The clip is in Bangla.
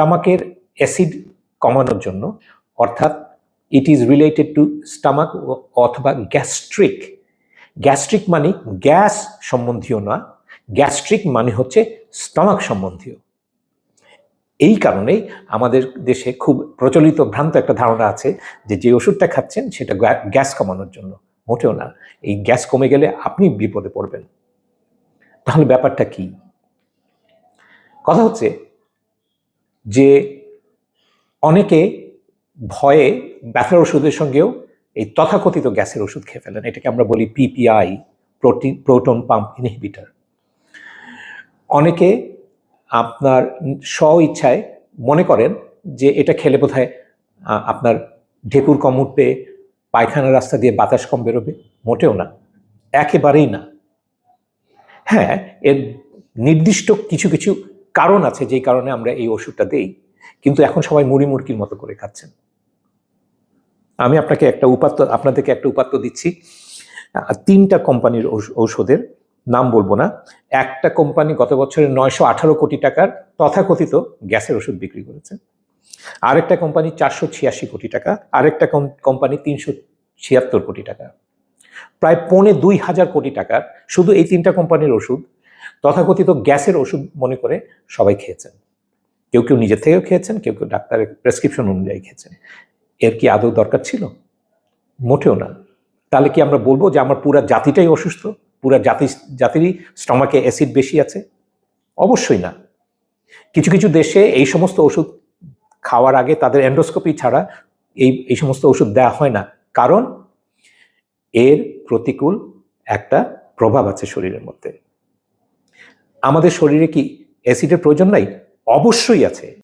স্টামাকের অ্যাসিড কমানোর জন্য, অর্থাৎ it is related to stomach অথবা গ্যাস্ট্রিক গ্যাস্ট্রিক মানে গ্যাস সম্বন্ধীয় না গ্যাস্ট্রিক মানে হচ্ছে স্টমাক সম্বন্ধীয়। এই কারণেই আমাদের দেশে খুব প্রচলিত ভ্রান্ত একটা ধারণা আছে যে যে ওষুধটা খাচ্ছেন সেটা গ্যাস কমানোর জন্য। মোটেও না, এই গ্যাস কমে গেলে আপনি বিপদে পড়বেন। তাহলে ব্যাপারটা কি? কথা হচ্ছে যে অনেকে ভয়ে ব্যথার ওষুধের সঙ্গেও এই তথাকথিত গ্যাসের ওষুধ খেয়ে ফেলেন। এটাকে আমরা বলি PPI protein proton pump inhibitor অনেকে আপনার স্ব ইচ্ছায় মনে করেন যে এটা খেলে বোধহয় আপনার ঢেকুর কম উঠবে পায়খানার রাস্তা দিয়ে বাতাস কম বেরোবে। মোটেও না। একেবারেই না। হ্যাঁ এর নির্দিষ্ট কিছু কিছু কারণ আছে যেই কারণে আমরা এই ওষুধটা দেই, কিন্তু এখন সবাই মুড়ি মুরগির মতো করে খাচ্ছেন। আমি আপনাকে একটা উপাত্ত, আপনাদেরকে একটা উপাত্ত দিচ্ছি। তিনটা কোম্পানির ঔষ- ঔষধের নাম বলব না। একটা কোম্পানি গত বছরে নয়শো আঠারো কোটি টাকার তথাকথিত গ্যাসের ওষুধ বিক্রি করেছে। আরেকটা কোম্পানি চারশো ছিয়াশি কোটি টাকা, আরেকটা কোম্পানি তিনশো ছিয়াত্তর কোটি টাকা। প্রায় পৌনে দুই হাজার কোটি টাকার শুধু এই তিনটা কোম্পানির ওষুধ তথাকথিত গ্যাসের ওষুধ মনে করে সবাই খেয়েছেন। কেউ কেউ নিজের থেকেও খেয়েছেন, কেউ কেউ ডাক্তারের প্রেসক্রিপশন অনুযায়ী খেয়েছেন। এর কি আদৌ দরকার ছিল? মোটেও না। তাহলে কি আমরা বলব যে আমার পুরা জাতিটাই অসুস্থ? পুরা জাতি, জাতিরই স্টমাকে অ্যাসিড বেশি আছে? অবশ্যই না। কিছু কিছু দেশে এই সমস্ত ওষুধ খাওয়ার আগে তাদের এন্ডোস্কোপি ছাড়া এই এই সমস্ত ওষুধ দেওয়া হয় না। কারণ এর প্রতিকূল একটা প্রভাব আছে শরীরের মধ্যে। আমাদের শরীরে কি অ্যাসিডের প্রয়োজন নাই? অবশ্যই আছে।